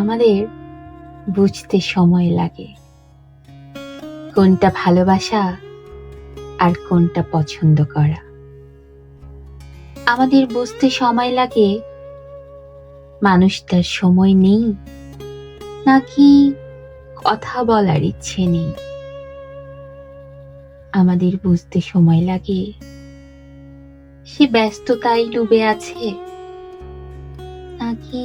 আমাদের বুঝতে সময় লাগে। কোনটা ভালোবাসা আর কোনটা পছন্দ করা। আমাদের বুঝতে সময় লাগে মানুষটার সময় নেই, নাকি কথা বলার ইচ্ছে নেই। আমাদের বুঝতে সময় লাগে, সে ব্যস্ততায় ডুবে আছে, নাকি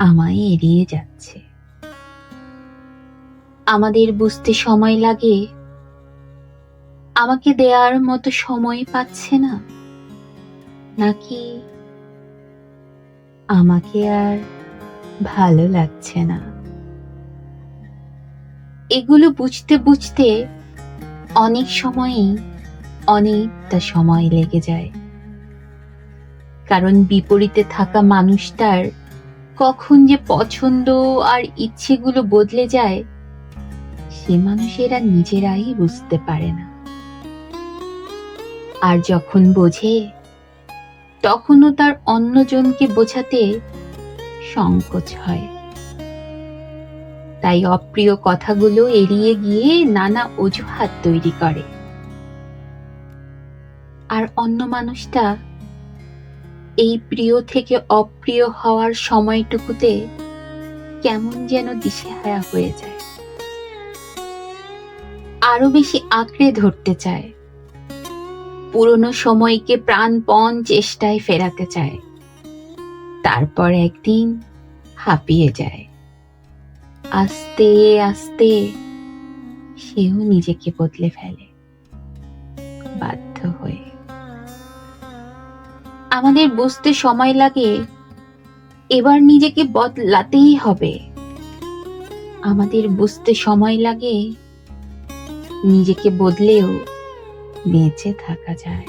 আমায় এড়িয়ে যাচ্ছে। আমাদের বুঝতে সময় লাগে। আমাকে দেওয়ার মতো সময় পাচ্ছে না। নাকি আমাকে আর ভালো লাগছে না। এগুলো বুঝতে বুঝতে অনেক সময়ই, অনেকটা সময় লেগে যায়। কারণ বিপরীতে থাকা মানুষটার কখন যে পছন্দ আর ইচ্ছেগুলো বদলে যায়, সে মানুষেরা নিজেরাই বুঝতে পারে না। আর যখন বোঝে, তখনও তার অন্যজনকে বোঝাতে সংকোচ হয়। তাই অপ্রিয় কথাগুলো এড়িয়ে গিয়ে নানা অজুহাত তৈরি করে। আর অন্য মানুষটা এই প্রিয় থেকে অপ্রিয় হওয়ার সময়টুকুতে কেমন যেন দিশেহারা হয়ে যায়। আরও বেশি আঁকড়ে ধরতে চায়। পুরনো সময়কে প্রাণপণ চেষ্টায় ফেরাতে চায়। তারপর একদিন হাঁপিয়ে যায়। আস্তে আস্তে সেও নিজেকে বদলে ফেলে। বাধ্য হয়ে। আমাদের বুঝতে সময় লাগে, এবার নিজেকে বদলাতেই হবে। আমাদের বুঝতে সময় লাগে, নিজেকে বদলেও বেঁচে থাকা যায়।